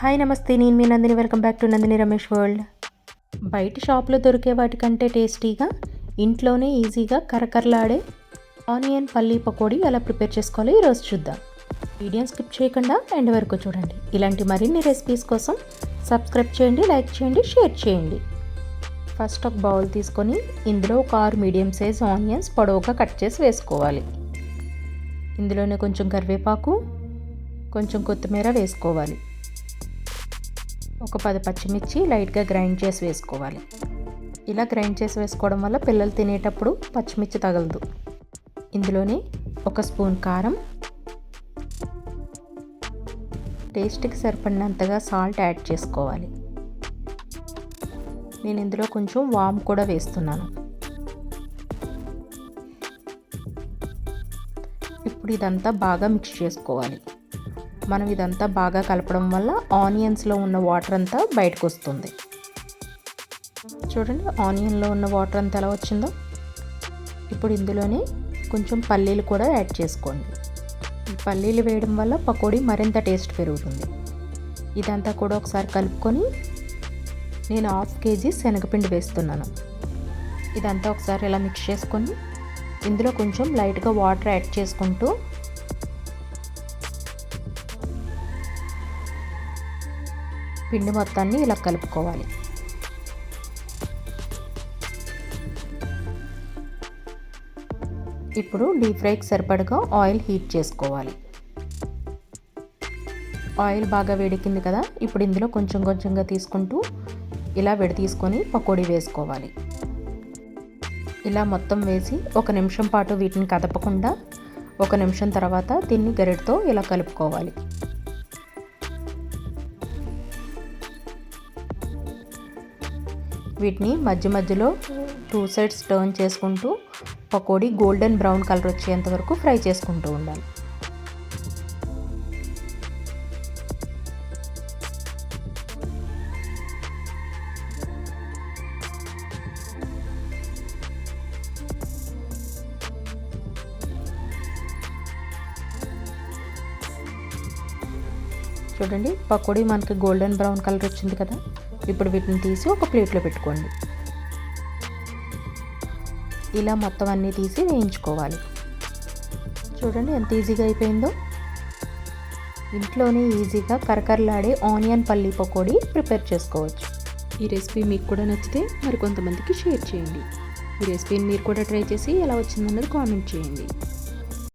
Hi నమస్తే నేను మీ Nandini. Welcome back to Nandini Ramesh world. బయట షాప్లో దొరికే వాటికంటే టేస్టీగా ఇంట్లోనే ఈజీగా కరకరలాడే ఆనియన్ పల్లీ పకోడీ ఎలా ప్రిపేర్ చేసుకోవాలో ఈరోజు చూద్దాం. వీడియోని స్కిప్ చేయకుండా ఎండ్ వరకు చూడండి. ఇలాంటి మరిన్ని రెసిపీస్ కోసం సబ్స్క్రైబ్ చేయండి లైక్ చేయండి షేర్ చేయండి. ఫస్ట్ ఒక బౌల్ తీసుకొని ఇందులో ఒక ఆరు మీడియం సైజ్ ఆనియన్స్ పొడవుగా కట్ చేసి వేసుకోవాలి. ఇందులోనే కొంచెం కరివేపాకు కొంచెం కొత్తిమీర వేసుకోవాలి. ఒక పది పచ్చిమిర్చి లైట్గా గ్రైండ్ చేసి వేసుకోవాలి. ఇలా గ్రైండ్ చేసి వేసుకోవడం వల్ల పిల్లలు తినేటప్పుడు పచ్చిమిర్చి తగలదు. ఇందులోనే ఒక స్పూన్ కారం టేస్ట్కి సరిపడినంతగా సాల్ట్ యాడ్ చేసుకోవాలి. నేను ఇందులో కొంచెం వామ్ కూడా వేస్తున్నాను. ఇప్పుడు ఇదంతా బాగా మిక్స్ చేసుకోవాలి. మనం ఇదంతా బాగా కలపడం వల్ల ఆనియన్స్లో ఉన్న వాటర్ అంతా బయటకు వస్తుంది చూడండి ఆనియన్లో ఉన్న వాటర్ అంతా ఎలా వచ్చిందో. ఇప్పుడు ఇందులోనే కొంచెం పల్లీలు కూడా యాడ్ చేసుకోండి. పల్లీలు వేయడం వల్ల పకోడీ మరింత టేస్ట్ పెరుగుతుంది. ఇదంతా కూడా ఒకసారి కలుపుకొని నేను హాఫ్ కేజీ శనగపిండి వేస్తున్నాను. ఇదంతా ఒకసారి ఇలా మిక్స్ చేసుకొని ఇందులో కొంచెం లైట్గా వాటర్ యాడ్ చేసుకుంటూ పిండి మొత్తాన్ని ఇలా కలుపుకోవాలి. ఇప్పుడు డీప్ ఫ్రైకి సరిపడగా ఆయిల్ హీట్ చేసుకోవాలి. ఆయిల్ బాగా వేడెక్కింది కదా ఇప్పుడు ఇందులో కొంచెం కొంచెంగా తీసుకుంటూ ఇలా విడ తీసుకొని పకోడీ వేసుకోవాలి. ఇలా మొత్తం వేసి ఒక నిమిషం పాటు వీటిని కదపకుండా ఒక నిమిషం తర్వాత దీన్ని గరిటతో ఇలా కలుపుకోవాలి. వీటిని మధ్య మధ్యలో టూ సైడ్స్ టర్న్ చేసుకుంటూ పకోడీ గోల్డెన్ బ్రౌన్ కలర్ వచ్చేంత వరకు ఫ్రై చేసుకుంటూ ఉండాలి. చూడండి పకోడీ మనకి గోల్డెన్ బ్రౌన్ కలర్ వచ్చింది కదా. ఇప్పుడు వీటిని తీసి ఒక ప్లేట్లో పెట్టుకోండి. ఇలా మొత్తం అన్నీ తీసి వేయించుకోవాలి. చూడండి ఎంత ఈజీగా అయిపోయిందో. ఇంట్లోనే ఈజీగా కరకరలాడే ఆనియన్ పల్లీ పకోడీ ప్రిపేర్ చేసుకోవచ్చు. ఈ రెసిపీ మీకు కూడా నచ్చితే మరి కొంతమందికి షేర్ చేయండి. ఈ రెసిపీని మీరు కూడా ట్రై చేసి ఎలా వచ్చిందన్నది కామెంట్ చేయండి.